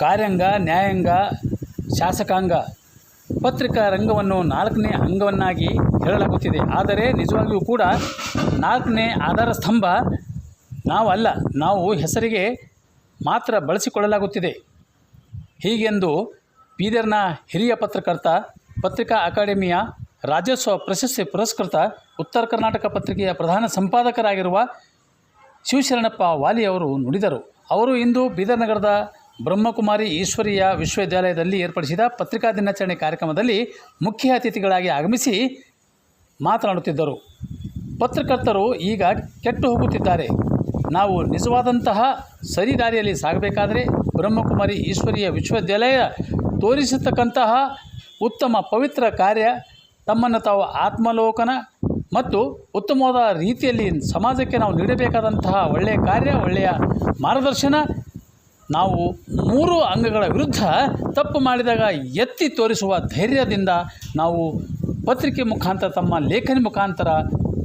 ಕಾರ್ಯಾಂಗ, ನ್ಯಾಯಾಂಗ, ಶಾಸಕಾಂಗ ಪತ್ರಿಕಾ ರಂಗವನ್ನು ನಾಲ್ಕನೇ ಅಂಗವನ್ನಾಗಿ ಹೇಳಲಾಗುತ್ತಿದೆ. ಆದರೆ ನಿಜವಾಗಿಯೂ ಕೂಡ ನಾಲ್ಕನೇ ಆಧಾರ ಸ್ತಂಭ ನಾವಲ್ಲ ನಾವು ಹೆಸರಿಗೆ ಮಾತ್ರ ಬಳಸಿಕೊಳ್ಳಲಾಗುತ್ತಿದೆ. ಹೀಗೆಂದು ಬೀದರ್ನ ಹಿರಿಯ ಪತ್ರಕರ್ತ, ಪತ್ರಿಕಾ ಅಕಾಡೆಮಿಯ ರಾಜ್ಯೋತ್ಸವ ಪ್ರಶಸ್ತಿ ಪುರಸ್ಕೃತ ಉತ್ತರ ಕರ್ನಾಟಕ ಪತ್ರಿಕೆಯ ಪ್ರಧಾನ ಸಂಪಾದಕರಾಗಿರುವ ಶಿವಶರಣಪ್ಪ ವಾಲಿ ಅವರು ನುಡಿದರು. ಅವರು ಇಂದು ಬೀದರ್ ನಗರದ ಬ್ರಹ್ಮಕುಮಾರಿ ಈಶ್ವರೀಯ ವಿಶ್ವವಿದ್ಯಾಲಯದಲ್ಲಿ ಏರ್ಪಡಿಸಿದ ಪತ್ರಿಕಾ ದಿನಾಚರಣೆ ಕಾರ್ಯಕ್ರಮದಲ್ಲಿ ಮುಖ್ಯ ಅತಿಥಿಗಳಾಗಿ ಆಗಮಿಸಿ ಮಾತನಾಡುತ್ತಿದ್ದರು. ಪತ್ರಕರ್ತರು ಈಗ ಕೆಟ್ಟು ಹೋಗುತ್ತಿದ್ದಾರೆ. ನಾವು ನಿಜವಾದಂತಹ ಸರಿ ದಾರಿಯಲ್ಲಿ ಸಾಗಬೇಕಾದರೆ ಬ್ರಹ್ಮಕುಮಾರಿ ಈಶ್ವರೀಯ ವಿಶ್ವವಿದ್ಯಾಲಯ ತೋರಿಸತಕ್ಕಂತಹ ಉತ್ತಮ ಪವಿತ್ರ ಕಾರ್ಯ ತಮ್ಮನ್ನು ತಾವು ಆತ್ಮಲೋಕನ ಮತ್ತು ಉತ್ತಮವಾದ ರೀತಿಯಲ್ಲಿ ಸಮಾಜಕ್ಕೆ ನಾವು ನೀಡಬೇಕಾದಂತಹ ಒಳ್ಳೆಯ ಕಾರ್ಯ, ಒಳ್ಳೆಯ ಮಾರ್ಗದರ್ಶನ, ನಾವು ಮೂರು ಅಂಗಗಳ ವಿರುದ್ಧ ತಪ್ಪು ಮಾಡಿದಾಗ ಎತ್ತಿ ತೋರಿಸುವ ಧೈರ್ಯದಿಂದ ನಾವು ಪತ್ರಿಕೆ ಮುಖಾಂತರ, ತಮ್ಮ ಲೇಖನ ಮುಖಾಂತರ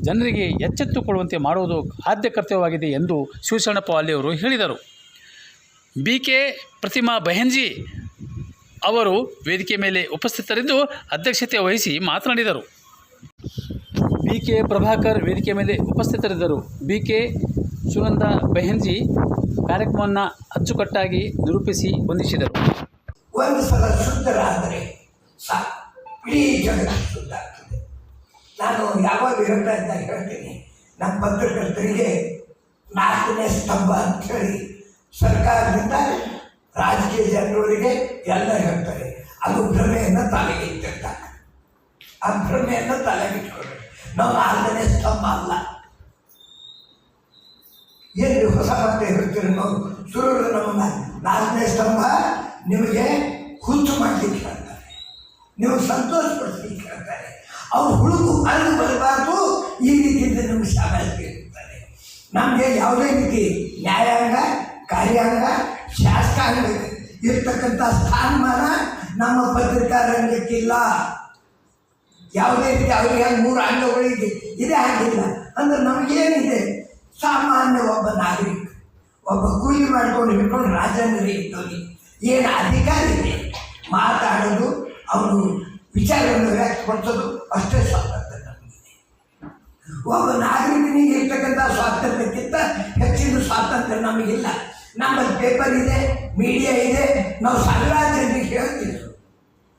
ಜನರಿಗೆ ಎಚ್ಚೆತ್ತುಕೊಳ್ಳುವಂತೆ ಮಾಡುವುದು ಆದ್ಯ ಕರ್ತವ್ಯವಾಗಿದೆ ಎಂದು ಶಿವಶರಣಪ್ಪ ಅಲ್ಲಿಯವರು ಹೇಳಿದರು. ಬಿ. ಕೆ. ಪ್ರತಿಮಾ ಬಹೆಂಜಿ ಅವರು ವೇದಿಕೆ ಮೇಲೆ ಉಪಸ್ಥಿತರಿದ್ದು ಅಧ್ಯಕ್ಷತೆ ವಹಿಸಿ ಮಾತನಾಡಿದರು. ಬಿ ಕೆ ಪ್ರಭಾಕರ್ ವೇದಿಕೆ ಮೇಲೆ ಉಪಸ್ಥಿತರಿದ್ದರು. ಬಿ ಕೆ ಸುನಂದ ಬೆಹೆನ್ಜಿ ಕಾರ್ಯಕ್ರಮವನ್ನು ಅಚ್ಚುಕಟ್ಟಾಗಿ ನಿರೂಪಿಸಿ ವಂದಿಸಿದರು. ಒಂದು ಸಲ ಶುದ್ಧರಾದರೆ ಇಡೀ ಜಗತ್ತು ಶುದ್ಧ ಆಗ್ತದೆ. ನಾನು ಯಾವಾಗ ಹೇಳ್ತಾ ಅಂತ ಹೇಳ್ತೀನಿ. ನಮ್ಮ ಪತ್ರಕರ್ತರಿಗೆ ನಾಲ್ಕನೇ ಸ್ತಂಭ ಅಂತ ಹೇಳಿ ಸರ್ಕಾರದಿಂದ ರಾಜಕೀಯ ಜನರವರಿಗೆ ಎಲ್ಲ ಹೇಳ್ತಾರೆ. ಅದು ಭ್ರಮೆಯನ್ನು ತಲೆಗೆ ಇಟ್ಟಿರ್ತಾರೆ. ಆ ಭ್ರಮೆಯನ್ನು ತಲೆಗೆ ನಾವು ನಾಲ್ಕನೇ ಸ್ತಂಭ ಅಲ್ಲ. ಎಲ್ಲಿ ಹೊಸ ಮತ್ತೆ ಹೇಳ್ತೀರಿ ನಾವು ಸುರುಳು ನಮ್ಮ ನಾಲ್ಕನೇ ಸ್ತಂಭ ನಿಮಗೆ ಹುಚ್ಚು ಮಾಡಲಿಕ್ಕೆ ಹೇಳ್ತಾರೆ. ನೀವು ಸಂತೋಷ ಪಡಿಸ್ಲಿಕ್ಕೆ ಹೇಳ್ತಾರೆ. ಅವ್ರು ಹುಡುಗು ಅರಿದು ಬರಬಾರ್ದು. ಈ ರೀತಿಯಿಂದ ನಿಮ್ಗೆ ಶಾಲೆಗೆ ಇರ್ತಾರೆ ನಮಗೆ ಯಾವುದೇ ರೀತಿ ನ್ಯಾಯಾಂಗ, ಕಾರ್ಯಾಂಗ, ಶಾಸಕಾಂಗ ಇರ್ತಕ್ಕಂಥ ಸ್ಥಾನಮಾನ ನಮ್ಮ ಪತ್ರಿಕಾ ರಂಗಕ್ಕಿಲ್ಲ ಯಾವುದೇ ರೀತಿ ಅವರಿಗೆ ಮೂರು ಅಂಗಗಳಿಗೆ ಇದೆ ಆಗಿಲ್ಲ ಅಂದ್ರೆ ನಮಗೇನಿದೆ? ಸಾಮಾನ್ಯ ಒಬ್ಬ ನಾಗರಿಕ, ಒಬ್ಬ ಕೂಲಿ ಮಾಡ್ಕೊಂಡು ಹಿಡ್ಕೊಂಡು ರಾಜಂದ್ರೆ ಇದ್ದವನಿಗೆ ಏನು ಅಧಿಕಾರ ಇದೆ? ಮಾತಾಡೋದು, ಅವನು ವಿಚಾರವನ್ನು ವ್ಯಕ್ತಪಡಿಸೋದು ಅಷ್ಟೇ ಸ್ವಾತಂತ್ರ್ಯ ನಮಗಿದೆ. ಒಬ್ಬ ನಾಗರಿಕನಿಗೆ ಇರ್ತಕ್ಕಂಥ ಸ್ವಾತಂತ್ರ್ಯಕ್ಕಿಂತ ಹೆಚ್ಚಿನ ಸ್ವಾತಂತ್ರ್ಯ ನಮಗಿಲ್ಲ. ನಮ್ಮಲ್ಲಿ ಪೇಪರ್ ಇದೆ ಮೀಡಿಯಾ ಇದೆ, ನಾವು ಸಾವಿರಾರು ಜನರಿಗೆ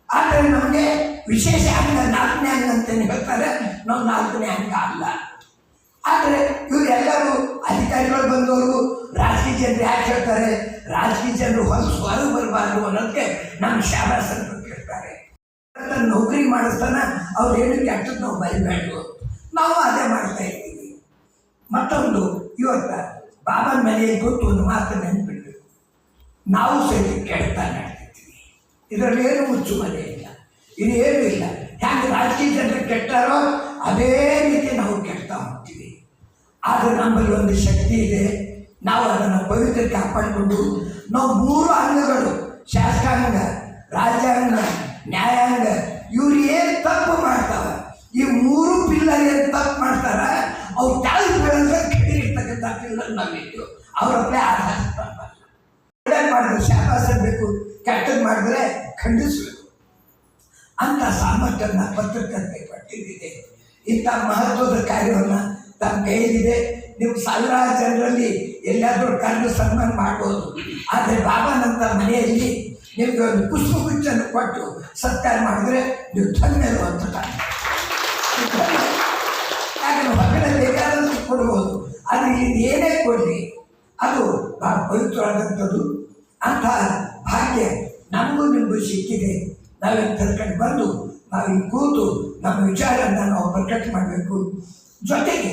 ಆದರೆ ನಮಗೆ ವಿಶೇಷ ಅಂಗ ನಾಲ್ಕನೇ ಅಂಗ ಅಂತೇನು ಹೇಳ್ತಾರೆ ನಾವು ನಾಲ್ಕನೇ ಅಂಗ ಅಲ್ಲ ಆದರೆ ಇವರೆಲ್ಲರೂ ಅಧಿಕಾರಿಗಳು ಬಂದವರು ರಾಜಕೀಯ ಜನರು ಯಾಕೆ ಹೇಳ್ತಾರೆ? ರಾಜಕೀಯ ಜನರು ಹೊಲಸು ಹೊರಗೆ ಬರಬಾರ್ದು ಅನ್ನೋದಕ್ಕೆ ನಮ್ಮ ಶಾಬಾಸ್ ಅಂತ ಕೇಳ್ತಾರೆ. ನೌಕರಿ ಮಾಡಿಸ್ತಾನ, ಅವ್ರು ಏನು ಕೆಟ್ಟದ್ದು ನಾವು ಬರಿಬೇಡ್ದು ನಾವು ಅದೇ ಮಾಡ್ತಾ ಇದ್ದೀವಿ. ಮತ್ತೊಂದು, ಇವತ್ತ ಬಾಬನ ಮನೆಯಲ್ಲಿ ಗೊತ್ತು ಒಂದು ಮಾತು ನೆನ್ಪಿಡ್ಬೇಕು. ನಾವು ಸಹಿತ ಕೆಡ್ತಾ ನಡೆದಿದ್ದೀವಿ ಇದರಲ್ಲಿ ಏನು ಮುಚ್ಚು ಮನೆ ಇಲ್ಲ ಇದು ಏನೂ ಇಲ್ಲ. ಹ್ಯಾಂಗೆ ರಾಜಕೀಯ ಜನರು ಕೆಟ್ಟಾರೋ ಅದೇ ರೀತಿ ನಾವು ಕೆಡ್ತಾ ಹೋಗ್ತೀವಿ. ಆದರೆ ನಮ್ಮಲ್ಲಿ ಒಂದು ಶಕ್ತಿ ಇದೆ. ನಾವು ಅದನ್ನು ಪವಿತ್ರ ಕಾಪಾಡಿಕೊಂಡು ನಾವು ಮೂರು ಅಂಗಗಳು ಶಾಸಕಾಂಗ ರಾಜ್ಯಾಂಗ ನ್ಯಾಯಾಂಗ ಇವ್ರು ಏನು ತಪ್ಪು ಮಾಡ್ತಾವೆ ಈ ಮೂರು ಪಿಲ್ಲರ್ ಏನು ತಪ್ಪು ಮಾಡ್ತಾರ? ಅವ್ರು ಕೆಳಗೆ ಬೀಳಂದ್ರೆ ಇರ್ತಕ್ಕಂಥ ಪಿಲ್ಲರ್ ನಮ್ಮಿತ್ತು ಅವರೊಬ್ಬರೇ ಆಧಾರ ಮಾಡಿದ್ರೆ ಶಾಪಾಸ ಬೇಕು ಕೆಟ್ಟದ್ದು ಮಾಡಿದ್ರೆ ಖಂಡಿಸಬೇಕು. ಅಂತ ಸಾಮರ್ಥ್ಯನ ಪತ್ರಕರ್ತೆ ಪಟ್ಟಿದ್ದಿದೆ ಇಂಥ ಮಹತ್ವದ ಕಾರ್ಯವನ್ನು ತಮ್ಮ ಕೈಯಲ್ಲಿದೆ. ನೀವು ಸಾವಿರಾರು ಜನರಲ್ಲಿ ಎಲ್ಲಾದರೂ ಕಂಡು ಸನ್ಮಾನ ಮಾಡ್ಬೋದು. ಆದರೆ ಬಾಬಾನಂತ ಮನೆಯಲ್ಲಿ ನಿಮಗೆ ಒಂದು ಪುಷ್ಪಗುಚ್ಚನ್ನು ಕೊಟ್ಟು ಸತ್ಕಾರ ಮಾಡಿದ್ರೆ ನೀವು ಧನ್ಯರು ಅಂತ ಯಾಕಂದ್ರೆ ಹೊರಗಡೆ ಬೇಕಾದಂತ ಕೊಡ್ಬೋದು. ಆದರೆ ಇಲ್ಲಿ ಏನೇ ಕೊಡಲಿ, ಅದು ಬಹಳ ಪವಿತ್ರವಾದಂಥದ್ದು. ಅಂತ ಭಾಗ್ಯ ನಮಗೂ ನಿಮಗೂ ಸಿಕ್ಕಿದೆ. ನಾವೇನು ಕರ್ಕೊಂಡು ಬಂದು ನಾವು ಕೂತು ನಮ್ಮ ವಿಚಾರವನ್ನು ನಾವು ಪ್ರಕಟ ಮಾಡಬೇಕು. ಜೊತೆಗೆ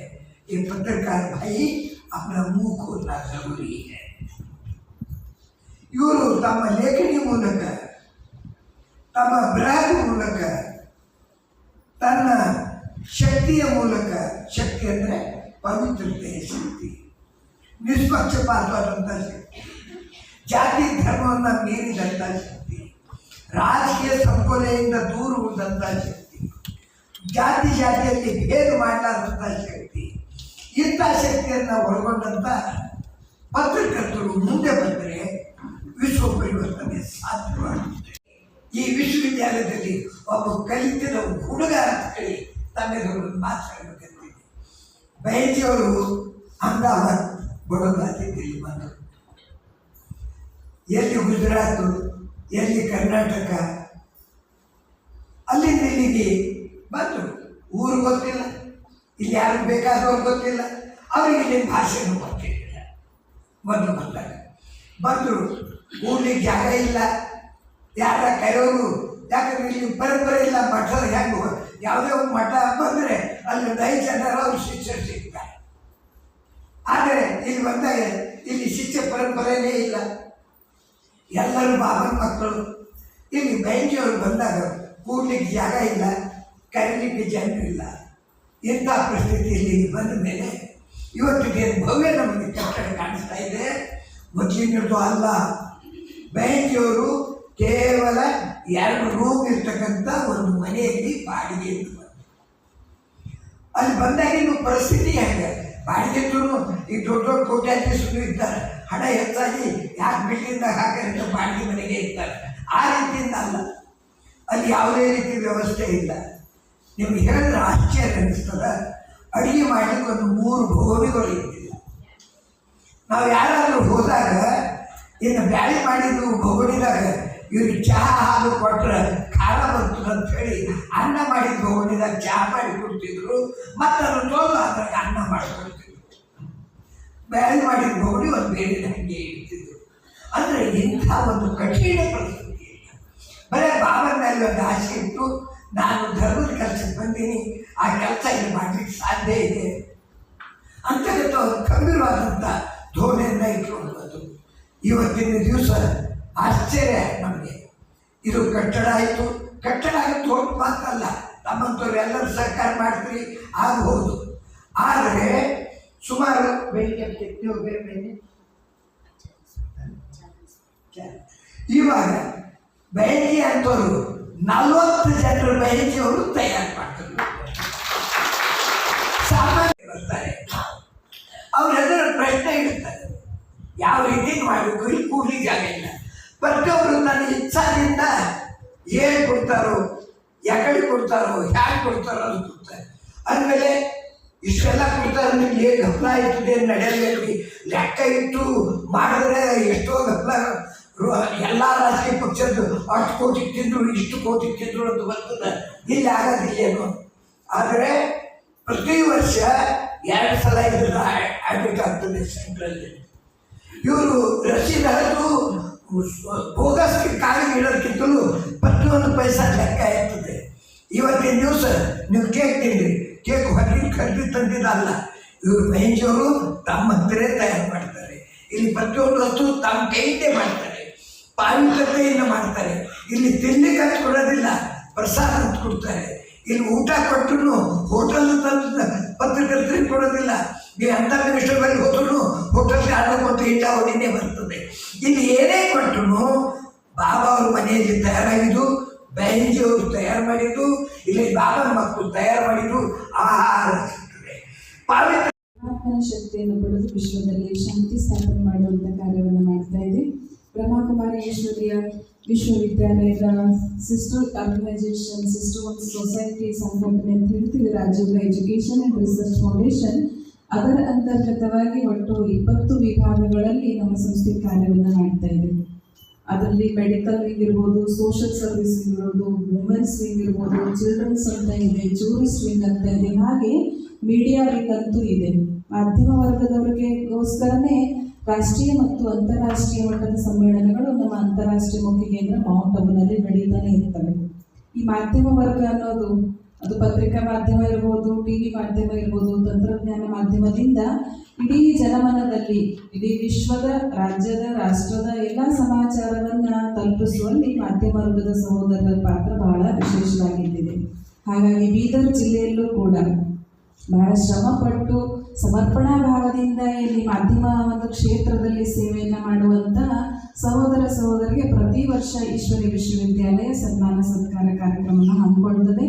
ये पत्रकार भाई अपना मुंह खोलना जरूरी है ಇವರು ತಮ್ಮ ಲೇಖನಿ ಮೂಲಕ ತಮ್ಮ ಬರಹದ ಮೂಲಕ ತನ್ನ ಶಕ್ತಿಯ ಮೂಲಕ ಶಕ್ತಿ ಅಂದರೆ ಪವಿತ್ರತೆಯ ಶಕ್ತಿ ನಿಷ್ಪಕ್ಷಪಾತವಾದಂಥ ಶಕ್ತಿ ಜಾತಿ ಧರ್ಮವನ್ನು ಮೀರಿದಂಥ ಶಕ್ತಿ ರಾಜಕೀಯ ಸಂಕೋಲೆಯಿಂದ ದೂರ ಉಳಿದಂಥ ಶಕ್ತಿ ಜಾತಿ ಜಾತಿಯಲ್ಲಿ ಭೇದ ಮಾಡಲಾರಂಥ ಶಕ್ತಿ ಇಂಥ ಶಕ್ತಿಯನ್ನು ಒಳಗೊಂಡಂಥ ಪತ್ರಕರ್ತರು ಮುಂದೆ ಬಂದರೆ ವಿಶ್ವ ಪರಿವರ್ತನೆ ಸಾಧ್ಯವಾಗುತ್ತೆ. ಈ ವಿಶ್ವವಿದ್ಯಾಲಯದಲ್ಲಿ ಒಬ್ಬ ಕಲಿತಿರೋ ಹುಡುಗ ಅಂತ ಹೇಳಿ ತಮ್ಮೆದುರು ಬಯಜಿಯವರು ಅಹಮದಾಬಾದ್ ಬಡೋದಾತಿದ್ದಲ್ಲಿ ಬಂದರು. ಎಲ್ಲಿ ಗುಜರಾತ್, ಎಲ್ಲಿ ಕರ್ನಾಟಕ, ಅಲ್ಲಿ ಇಲ್ಲಿಗೆ ಬಂದರು. ಊರು ಗೊತ್ತಿಲ್ಲ. ಇಲ್ಲಿ ಯಾರಿಗೆ ಬೇಕಾದವ್ರು ಗೊತ್ತಿಲ್ಲ. ಅವರಿಗೆ ಇಲ್ಲಿ ಭಾಷೆನೂ ಗೊತ್ತಿರಲಿಲ್ಲ ಬಂದು ಬಂದಾಗ ಬಂದರು ಊರ್ಲಿಕ್ಕೆ ಜಾಗ ಇಲ್ಲ. ಯಾರ ಕರೆಯೋರು ಯಾಕಂದ್ರೆ ಇಲ್ಲಿ ಪರಂಪರೆ ಇಲ್ಲ ಮಠದ ಹೆಂಗು ಯಾವುದೇ ಒಂದು ಮಠ ಬಂದರೆ ಅಲ್ಲಿ ಐದು ಜನರ ಅವ್ರು ಸಿಗ್ತಾರೆ. ಆದರೆ ಇಲ್ಲಿ ಬಂದಾಗ ಇಲ್ಲಿ ಶಿಕ್ಷೆ ಪರಂಪರೆನೇ ಇಲ್ಲ. ಎಲ್ಲರೂ ಬಾಬನ ಮಕ್ಕಳು. ಇಲ್ಲಿ ಬೈಂಜಿಯವರು ಬಂದಾಗ ಕೂಡ್ಲಿಕ್ಕೆ ಜಾಗ ಇಲ್ಲ, ಕರೀಲಿಕ್ಕೆ ಇಲ್ಲ. ಇಂಥ ಪರಿಸ್ಥಿತಿಯಲ್ಲಿ ಬಂದ ಮೇಲೆ ಇವತ್ತಿಗೆ ಭವ್ಯ ನಮಗೆ ಕಟ್ಟಡ ಕಾಣಿಸ್ತಾ ಇದೆ. ಮೊದಲಿನದು ಅಲ್ಲ. ಬ್ಯಾಂಕಿಯವರು ಕೇವಲ ಎರಡು ರೂಮ್ ಇರ್ತಕ್ಕಂಥ ಒಂದು ಮನೆಯಲ್ಲಿ ಬಾಡಿಗೆ. ಅಲ್ಲಿ ಬಂದಾಗ ಇನ್ನು ಪರಿಸ್ಥಿತಿ ಹೆಂಗೆ? ಬಾಡಿಗೆ ಈ ದೊಡ್ಡ ದೊಡ್ಡ ಕೋಟ್ಯಾಧೀಶರು ಇದ್ದಾರೆ. ಹಣ ಹೆಚ್ಚಾಗಿ ಯಾಕೆ ಬಿಟ್ಟಿಂದ ಹಾಕಿದ್ರಿಂದ ಬಾಡಿಗೆ ಮನೆಗೆ ಇರ್ತಾರೆ. ಆ ರೀತಿಯಿಂದ ಅಲ್ಲ. ಅಲ್ಲಿ ಯಾವುದೇ ರೀತಿ ವ್ಯವಸ್ಥೆ ಇಲ್ಲ. ನಿಮ್ಗೆ ಹೇಳಿದ್ರೆ ಆಶ್ಚರ್ಯ ಅನಿಸ್ತದ. ಅಡುಗೆ ಮಾಡಲಿಕ್ಕೆ ಒಂದು ಮೂರು ಭೋಗಿಗಳು ಇರ್ತಿಲ್ಲ ನಾವು ಯಾರಾದರೂ ಹೋದಾಗ ಇನ್ನು ಬ್ಯಾಳಿ ಮಾಡಿದ್ದು ಭೋಗಣಿದಾಗ ಇವ್ರಿಗೆ ಚಹಾ ಹಾಲು ಕೊಟ್ರೆ ಖಾರ ಬರ್ತದೆ ಅಂತ ಹೇಳಿ ಅನ್ನ ಮಾಡಿದ ಭೋಗಣಿದಾಗ ಚಹಾ ಮಾಡಿ ಕೊಡ್ತಿದ್ರು. ಮತ್ತು ಅದನ್ನು ತೊಳೆದು ಅದ್ರಾಗ ಅನ್ನ ಮಾಡಿಕೊಡ್ತಿದ್ರು ಬ್ಯಾಳಿ ಮಾಡಿದ ಭೋಗಣಿ ಒಂದು ಬೇರೆ ಹಂಗೆ ಇಡ್ತಿದ್ರು. ಅಂದರೆ ಇಂಥ ಒಂದು ಕಠಿಣ ಪರಿಸ್ಥಿತಿ. ಇಲ್ಲ ಬರೀ ಬಾಬನ ಮೇಲೆ ಒಂದು ಆಸೆ ಇಟ್ಟು ನಾನು ಧರ್ಮದ ಬಂದೀನಿ ಆ ಕೆಲಸ ಇಲ್ಲಿ ಮಾಡಲಿಕ್ಕೆ ಸಾಧ್ಯ ಇದೆ. ಅಂತ ಗಂಭೀರವಾದಂಥ ಧೋರಣೆಯನ್ನು ಇಟ್ಕೊಂಡು ಬಂದು ಇವತ್ತಿನ ದಿವಸ ಆಶ್ಚರ್ಯ ನಮಗೆ. ಇದು ಕಟ್ಟಡ ಆಯಿತು. ಕಟ್ಟಡ ಆಯಿತು ಹೋಗಿ ಅಲ್ಲ, ನಮ್ಮಂಥವ್ರು ಎಲ್ಲರೂ ಸರ್ಕಾರ ಮಾಡ್ತೀರಿ ಆಗಬಹುದು ಆದರೆ ಸುಮಾರು ಬೆಳಿಗ್ಗೆ ಬೇರೆ ಬೇರೆ ಇವಾಗ ಬೆಳಗ್ಗೆ ಅಂತವರು ನಲವತ್ತು ಜನರು ಬೆಳಗ್ಗೆಯವರು ತಯಾರು ಮಾಡ್ತಾರೆ. ಸಾಮಾನ್ಯ ಬರ್ತಾರೆ. ಅವ್ರ ಎದುರು ಪ್ರಶ್ನೆ ಇಡ್ತಾರೆ. ಯಾವ ರೀತಿ ಮಾಡಬೇಕು? ಇಲ್ಲಿ ಕೂಲಿ ಜಾಗ ಇಲ್ಲ. ಪ್ರತಿಯೊಬ್ಬರು ತನ್ನ ಇಚ್ಛಾದಿಂದ ಏನು ಕೊಡ್ತಾರೋ, ಯಾಕಡೆ ಕೊಡ್ತಾರೋ, ಹ್ಯಾಗೆ ಕೊಡ್ತಾರೋ ಅದು ಕೊಡ್ತಾರೆ. ಅಂದಮೇಲೆ ಇಷ್ಟೆಲ್ಲ ಕೊಡ್ತಾರೆ, ನಿಮ್ಗೆ ಏನು ಗಮನ ಇರ್ತದೆ ನಡೆಯಲಿ ಲೆಕ್ಕ ಇಟ್ಟು ಮಾಡಿದ್ರೆ ಎಷ್ಟೋ ಗಮನ ಎಲ್ಲ ರಾಜಕೀಯ ಪಕ್ಷದ್ದು ಅಷ್ಟು ಕೋಟಿ ತಿಂದ್ರು ಇಷ್ಟು ಕೋಟಿ ತಿಂದ್ರು ಅಂತ ಬರ್ತದೆ ಇಲ್ಲಿ ಆಗೋದಿಲ್ಲೇನು ಆದರೆ ಪ್ರತಿ ವರ್ಷ ಎರಡು ಸಲ ಇದನ್ನ ಆಗಬೇಕಾಗ್ತದೆ ಸೆಂಟ್ರಲ್ಲಿ. ಇವರು ರಸೀದ್ ಹರಿದು ಬೋಗಸ್ ಕಾಲಿಗೆ ಇಡೋದಕ್ಕಿಂತಲೂ ಪ್ರತಿಯೊಂದು ಪೈಸ ಲೆಕ್ಕ ಇರ್ತದೆ. ಇವತ್ತಿನ ದಿವಸ ನೀವು ಕೇಕ್ ತಿಂದ್ರಿ ಕೇಕ್ ಹೊರಗಿನ ಖರೀದಿ ತಂದಿದ್ದಲ್ಲ. ಇವರು ಮಹೇಶವರು ತಮ್ಮ ಹತ್ತಿರ ತಯಾರು ಮಾಡ್ತಾರೆ. ಇಲ್ಲಿ ಪ್ರತಿಯೊಂದು ವಸ್ತು ತಮ್ಮ ಕೈಯಿಂದೇ ಮಾಡ್ತಾರೆ. ಪಾವಿತ್ರತೆಯಿಂದ ಮಾಡ್ತಾರೆ. ಇಲ್ಲಿ ತಿನ್ಲಿಕ್ಕೆ ಅಂತ ಕೊಡೋದಿಲ್ಲ, ಪ್ರಸಾದ ಅಂತ ಕೊಡ್ತಾರೆ. ಇಲ್ಲಿ ಊಟ ಕೊಟ್ಟರು ಹೋಟೆಲ್ ತಂದು ಪತ್ರಕರ್ತರಿಗೆ ಕೊಡೋದಿಲ್ಲ. ನೀವು ಅಂತ ಮಿನಿಸ್ಟರ್ ಬಳಿ ಹೋದ್ರು ಹೋಟೆಲ್ಗೆ ಆರ್ಡರ್ ಕೊಟ್ಟು ಇಟ್ಟ ಬರ್ತದೆ. ಇಲ್ಲಿ ಏನೇ ಕೊಟ್ಟರು ಬಾಬಾ ಅವ್ರ ಮನೆಯಲ್ಲಿ ತಯಾರಾಗಿದ್ದು ಅವರು ತಯಾರು ಮಾಡಿದ್ದು, ಇಲ್ಲಿ ಬಾಬನ ಮಕ್ಕಳು ತಯಾರು ಮಾಡಿದ್ದು ಆಹಾರ ಸಿಗ್ತದೆ. ಪಾವಿತ್ರ ಶಕ್ತಿಯನ್ನು ಪಡೆದು ವಿಶ್ವದಲ್ಲಿ ಶಾಂತಿ ಸ್ಥಾಪನೆ ಮಾಡುವಂಥ ಕಾರ್ಯವನ್ನು ಮಾಡ್ತಾ ಇದೆ. ಬ್ರಹ್ಮಕುಮಾರಿ ಈಶ್ವರಿಯ ವಿಶ್ವವಿದ್ಯಾಲಯದ sister organisation sister of society ಸಂಘಟನೆ ಅಂತ ಹೇಳ್ತೀವಿ ರಾಜ್ಯದ ಎಜುಕೇಷನ್ ಅಂಡ್ ರಿಸರ್ಚ್ ಫೌಂಡೇಶನ್ ಅದರ ಅಂತರ್ಗತವಾಗಿ ಒಟ್ಟು ಇಪ್ಪತ್ತು ವಿಭಾಗಗಳಲ್ಲಿ ನಮ್ಮ ಸಂಸ್ಥೆ ಕಾರ್ಯವನ್ನು ಮಾಡ್ತಾ ಇದೆ. ಅದರಲ್ಲಿ ಮೆಡಿಕಲ್ ವಿಂಗ್ ಇರ್ಬೋದು ಸೋಷಿಯಲ್ ಸರ್ವಿಸ್ ವಿಂಗ್ ಇರ್ಬೋದು ವುಮೆನ್ಸ್ ವಿಂಗ್ ಇರ್ಬೋದು ಚಿಲ್ಡ್ರನ್ಸ್ ಅಂತ ಇದೆ ಜೂರಿಸ್ಟ್ ವಿಂಗ್ ಅಂತ ಇದೆ, ಹಾಗೆ ಮೀಡಿಯಾ ವಿಂಗ್ ಅಂತೂ ಇದೆ. ಮಾಧ್ಯಮ ವರ್ಗದವರಿಗೆಗೋಸ್ಕರನೇ ರಾಷ್ಟ್ರೀಯ ಮತ್ತು ಅಂತಾರಾಷ್ಟ್ರೀಯ ಮಟ್ಟದ ಸಮ್ಮೇಳನಗಳು ನಮ್ಮ ಅಂತಾರಾಷ್ಟ್ರೀಯ ಮುಖ್ಯ ಕೇಂದ್ರ ಮೌಂಟ್ ಅಬುನಲ್ಲಿ ನಡೀತಾನೆ ಇರ್ತವೆ. ಈ ಮಾಧ್ಯಮ ವರ್ಗ ಅನ್ನೋದು, ಅದು ಪತ್ರಿಕಾ ಮಾಧ್ಯಮ ಇರ್ಬೋದು, ಟಿ ವಿ ಮಾಧ್ಯಮ ಇರ್ಬೋದು, ತಂತ್ರಜ್ಞಾನ ಮಾಧ್ಯಮದಿಂದ ಇಡೀ ಜನಮನದಲ್ಲಿ, ಇಡೀ ವಿಶ್ವದ, ರಾಜ್ಯದ, ರಾಷ್ಟ್ರದ ಎಲ್ಲ ಸಮಾಚಾರವನ್ನ ತಲುಪಿಸುವಲ್ಲಿ ಮಾಧ್ಯಮ ವರ್ಗದ ಸಹೋದರರ ಪಾತ್ರ ಬಹಳ ವಿಶೇಷವಾಗಿದ್ದಿದೆ. ಹಾಗಾಗಿ ಬೀದರ್ ಜಿಲ್ಲೆಯಲ್ಲೂ ಕೂಡ ಬಹಳ ಶ್ರಮಪಟ್ಟು ಸಮರ್ಪಣಾ ಭಾವದಿಂದ ಇಲ್ಲಿ ಮಾಧ್ಯಮ ಒಂದು ಕ್ಷೇತ್ರದಲ್ಲಿ ಸೇವೆಯನ್ನು ಮಾಡುವಂತಹ ಸಹೋದರ ಸಹೋದರಿಗೆ ಪ್ರತಿ ವರ್ಷ ಈಶ್ವರಿ ವಿಶ್ವವಿದ್ಯಾಲಯ ಸನ್ಮಾನ ಸತ್ಕಾರ ಕಾರ್ಯಕ್ರಮವನ್ನು ಹಮ್ಮಿಕೊಳ್ಳುತ್ತದೆ.